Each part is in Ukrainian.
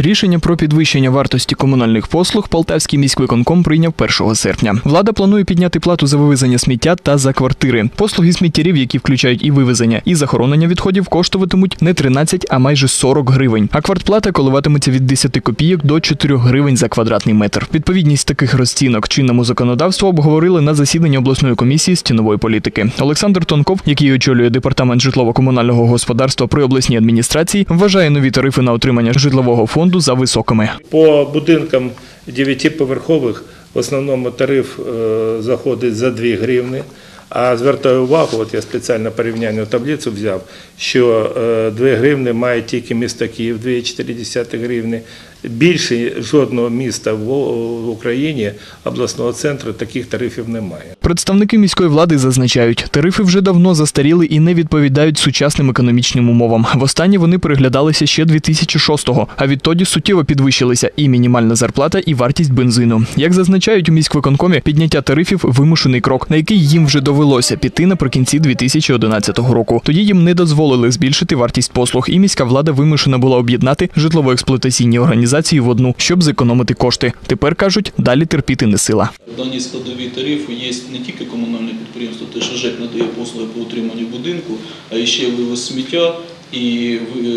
Рішення про підвищення вартості комунальних послуг Полтавський міськвиконком прийняв 1 серпня. Влада планує підняти плату за вивезення сміття та за квартири. Послуги сміттярів, які включають і вивезення, і захоронення відходів, коштуватимуть не 13, а майже 40 гривень. А квартплата коливатиметься від 10 копійок до 4 гривень за квадратний метр. Відповідність таких розцінок чинному законодавству обговорили на засіданні обласної комісії з цінової політики. Олександр Тонков, який очолює департамент житлово-комунального господарства при обласній адміністрації, вважає нові тарифи на отримання житлового фонду за високими. По будинкам 9-поверхових в основному тариф е, заходить за 2 гривни. А звертаю увагу, от я спеціально порівняльну таблицю взяв, що е, 2 гривни має тільки місто Київ, 2,4 гривни. Більше жодного міста в Україні обласного центру таких тарифів немає. Представники міської влади зазначають, тарифи вже давно застаріли і не відповідають сучасним економічним умовам. Востаннє вони переглядалися ще 2006-го, а відтоді суттєво підвищилися і мінімальна зарплата, і вартість бензину. Як зазначають у міськвиконкомі, підняття тарифів вимушений крок, на який їм вже довелося піти наприкінці 2011 року. Тоді їм не дозволили збільшити вартість послуг, і міська влада вимушена була об'єднати житлово-експлуатаційні організації в одну, щоб зекономити кошти. Тепер кажуть, далі терпіти не сила. В даній складовій тарифу є не тільки комунальне підприємство, те, що ЖЕК надає послуги по утриманню будинку, а ще вивоз сміття і е,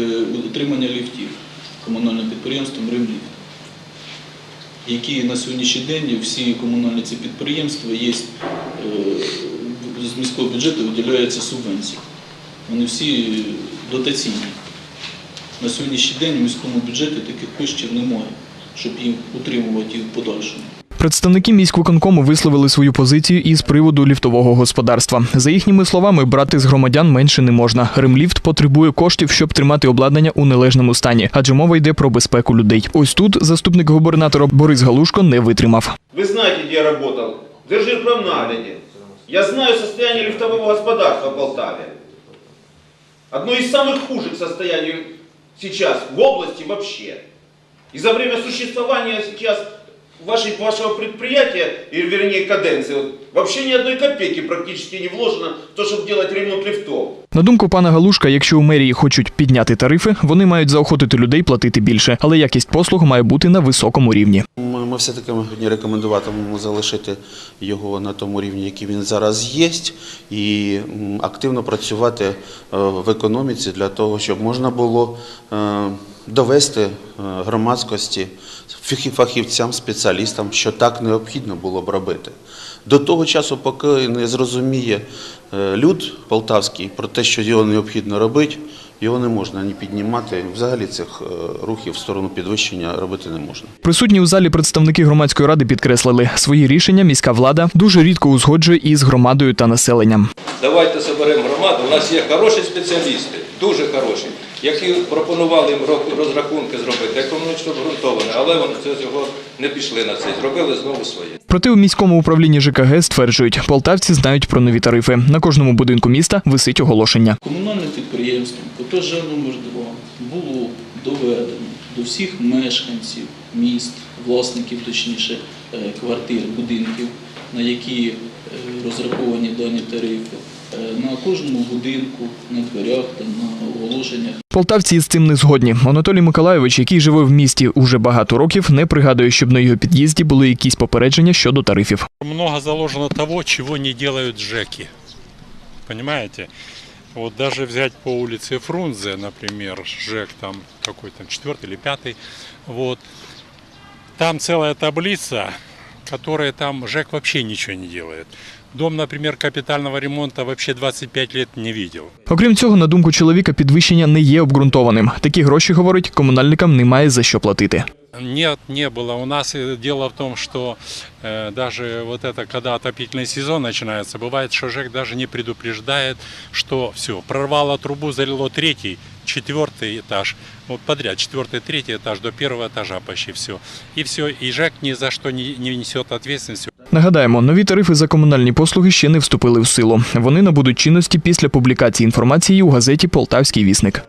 утримання ліфтів комунальним підприємством «Римліфт», які на сьогоднішній день всі комунальні ці підприємства є, е, з міського бюджету виділяється субвенція. Вони всі дотаційні. На сьогоднішній день у міському бюджеті таких коштів немає, щоб їм утримувати їх в подальшому. Представники міськвиконкому висловили свою позицію із приводу ліфтового господарства. За їхніми словами, брати з громадян менше не можна. Римліфт потребує коштів, щоб тримати обладнання у належному стані, адже мова йде про безпеку людей. Ось тут заступник губернатора Борис Галушко не витримав. Вы знаете, где я работал? В Держирпромнагляде. Я знаю состояние лифтового господарства в Полтаве. Одно из самых худших состояний сейчас в области вообще. И за время существования сейчас вашей, вашего предприятия, или вернее каденции, вот, вообще ни одной копейки практически не вложено в то, чтобы делать ремонт лифтов. На думку пана Галушка, якщо у мерії хочуть підняти тарифи, вони мають заохотити людей платити більше, але якість послуг має бути на високому рівні. Ми, ми все-таки рекомендуватимемо залишити його на тому рівні, який він зараз є, і активно працювати е, в економіці для того, щоб можна було е, довести е, громадськості, фахівцям, спеціалістам, що так необхідно було б робити. До того часу, поки не зрозуміє люд полтавський про те, що його необхідно робити, його не можна ні піднімати. Взагалі цих е, рухів в сторону підвищення робити не можна. Присутні у залі представники громадської ради підкреслили, свої рішення міська влада дуже рідко узгоджує із громадою та населенням. Давайте соберемо громаду. У нас є хороші спеціалісти, дуже хороші, які пропонували їм розрахунки зробити, економічно обґрунтоване, але вони цього не пішли на це, зробили знову своє. Проте у міському управлінні ЖКГ стверджують, полтавці знають про нові тарифи. На кожному будинку міста висить оголошення. Комунальним підприємством номер 2 було доведено до всіх мешканців міст, власників, точніше, е, квартир, будинків, на які е, розраховані дані тарифи, е, на кожному будинку, на дверях та на оголошеннях Полтавці із цим не згодні. Анатолій Миколайович, який живе в місті уже багато років, не пригадує, щоб на його під'їзді були якісь попередження щодо тарифів. Много заложено того, чего не делают ЖЭКи. Понимаете? Вот даже взять по улице Фрунзе, например, ЖЭК там какой там четвертый или пятый, вот, там целая таблица, которая там ЖЭК вообще ничего не делает. Дом, например, капитального ремонта вообще 25 лет не видел. Окрім цього, на думку чоловіка, підвищення не є обґрунтованим. Такі гроші, говорить, комунальникам немає за що платити. Нет, не было. У нас э, дело в том, что э, даже вот это, когда отопительный сезон начинается, бывает, что ЖЭК даже не предупреждает, что все, прорвало трубу, залило третий, четвертый этаж, вот подряд, четвертый, третий этаж, до первого этажа почти все. И все, и ЖЭК ни за что не, не несет ответственности. Нагадаємо, нові тарифи за комунальні послуги ще не вступили в силу. Вони набудуть чинності після публікації інформації у газеті Полтавський вісник.